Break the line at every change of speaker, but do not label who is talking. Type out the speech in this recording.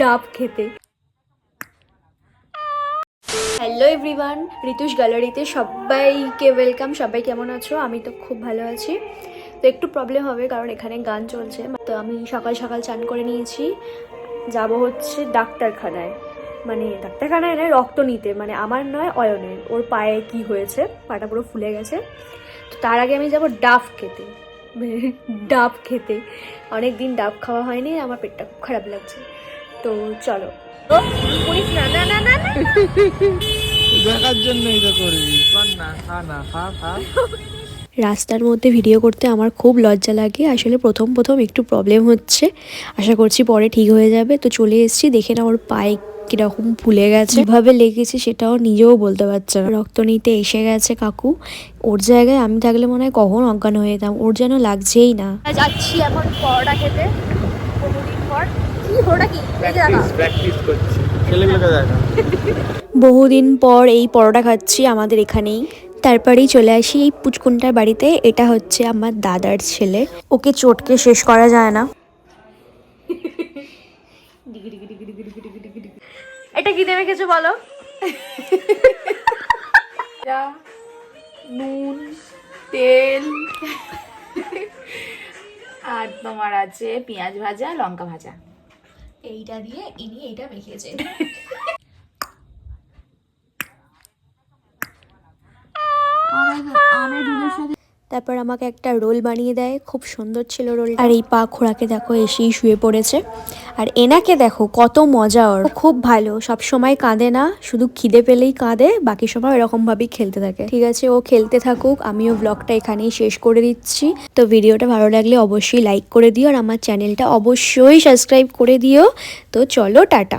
ডাব খেতে। Hello everyone ঋতুষ গ্যালারিতে সবাইকে ওয়েলকাম সবাই কেমন আছো? আমি তো খুব ভালো আছি। তো একটু প্রবলেম হবে কারণ এখানে গান চলছে। তো আমি সকাল সকাল চান করে নিয়েছি। যাব হচ্ছে ডাক্তারখানায়। মানে ডাক্তারখানায় নয়, রক্ত নিতে। মানে আমার নয়, অয়নের। ওর পায়ে কি হয়েছে, পাটা পুরো ফুলে গেছে। তো তার আগে আমি যাব ডাফ খেতে। ডাব খেতে। অনেক দিন ডাব খাওয়া হয়নি আমার পেটটা খুব খারাপ লাগছে। তো চলো। না না না না
দেখার জন্যই তো করবি না খা না খা খা।
রাস্তার মধ্যে ভিডিও করতে আমার খুব লজ্জা লাগে। আসলে প্রথম প্রথম একটু প্রবলেম হচ্ছে। আশা করছি পরে ঠিক হয়ে যাবে। তো চলে এসেছি দেখে না ওর পায়ে কীরকম ফুলে গেছে কীভাবে লেগেছে সেটাও নিজেও বলতে পারছে না। রক্ত নিতে এসে গেছে কাকু। ওর জায়গায় আমি থাকলে মনে হয় কখন অজ্ঞান হয়ে যেতাম ওর যেন লাগছেই না। যাচ্ছি এখন পরোটা খেতে বহুদিন পর। কি পরোটা কি?
প্র্যাকটিস করছি।
বহুদিন পর এই পরোটা খাচ্ছি আমাদের এখানেই। তারপরেই চলে আসি এই পুচকুনটার বাড়িতে। এটা হচ্ছে আমার দাদার ছেলে। ওকে চটকে শেষ করা যায় না। এটা কি দেবে কিছু বলো?
নুন তেল আর তোমার আছে পেঁয়াজ ভাজা লঙ্কা ভাজা।
এইটা দিয়ে ইনি এইটা মেখেছে তারপর আমাকে একটা রোল বানিয়ে দেয়। খুব সুন্দর ছিল রোল আর এই পা খোড়াকে দেখো, এসেই শুয়ে পড়েছে। আর এনাকে দেখো, কত মজা ওর। খুব ভালো, সব সময় কাঁদে না, শুধু খিদে পেলেই কাঁদে, বাকি সময় এরকম ভাবেই খেলতে থাকে। ঠিক আছে, ও খেলতে থাকুক, আমিও ব্লগটা এখানেই শেষ করে দিচ্ছি। তো ভিডিওটা ভালো লাগলে অবশ্যই লাইক করে দিও, আর আমার চ্যানেলটা অবশ্যই সাবস্ক্রাইব করে দিও। তো চলো, টাটা।